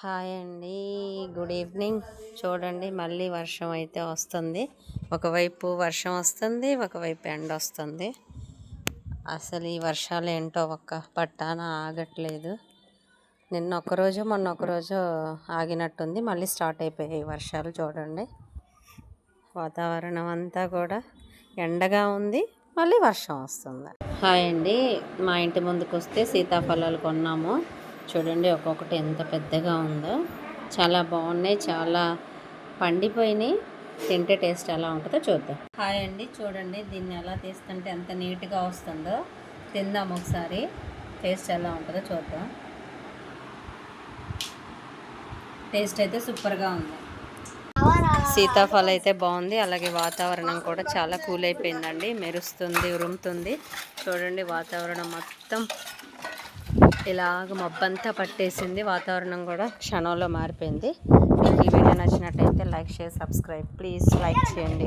Hi అండి. Good evening. చూడండి మళ్ళీ వర్షం అయితే వస్తుంది. ఒకవైపు వర్షం వస్తుంది ఒకవైపు ఎండ వస్తుంది. అసలు ఈ వర్షాలు ఏంటో ఒక్క పట్టాన ఆగట్లేదు. నిన్న ఒకరోజు మొన్న ఒకరోజు ఆగినట్టుంది. మళ్ళీ స్టార్ట్ అయిపోయాయి వర్షాలు చూడండి. వాతావరణం అంతా కూడా ఎండగా ఉంది. మళ్ళీ వర్షం వస్తుంది. హాయ్ అండి. మా ఇంటి ముందుకు వస్తే సీతాఫలాలు కొన్నాము. చూడండి ఒక్కొక్కటి ఎంత పెద్దగా ఉందో. చాలా బాగున్నాయి చాలా పండిపోయినాయి. తింటే టేస్ట్ ఎలా ఉంటుందో చూద్దాం. హాయ్ అండి చూడండి దీన్ని ఎలా తీస్తుంటే ఎంత నీట్గా వస్తుందో. తిందాం ఒకసారి టేస్ట్ ఎలా ఉంటుందో చూద్దాం. టేస్ట్ అయితే సూపర్గా ఉంది. సీతాఫలం అయితే బాగుంది అలాగే వాతావరణం కూడా చాలా కూల్ అయిపోయిందండి. మెరుస్తుంది ఉరుముతుంది. చూడండి వాతావరణం మొత్తం ఇలాగ మబ్బంతా పట్టేసింది. వాతావరణం కూడా క్షణంలో మారిపోయింది. మీకు ఈ వీడియో నచ్చినట్టయితే like share subscribe. Please like చేయండి.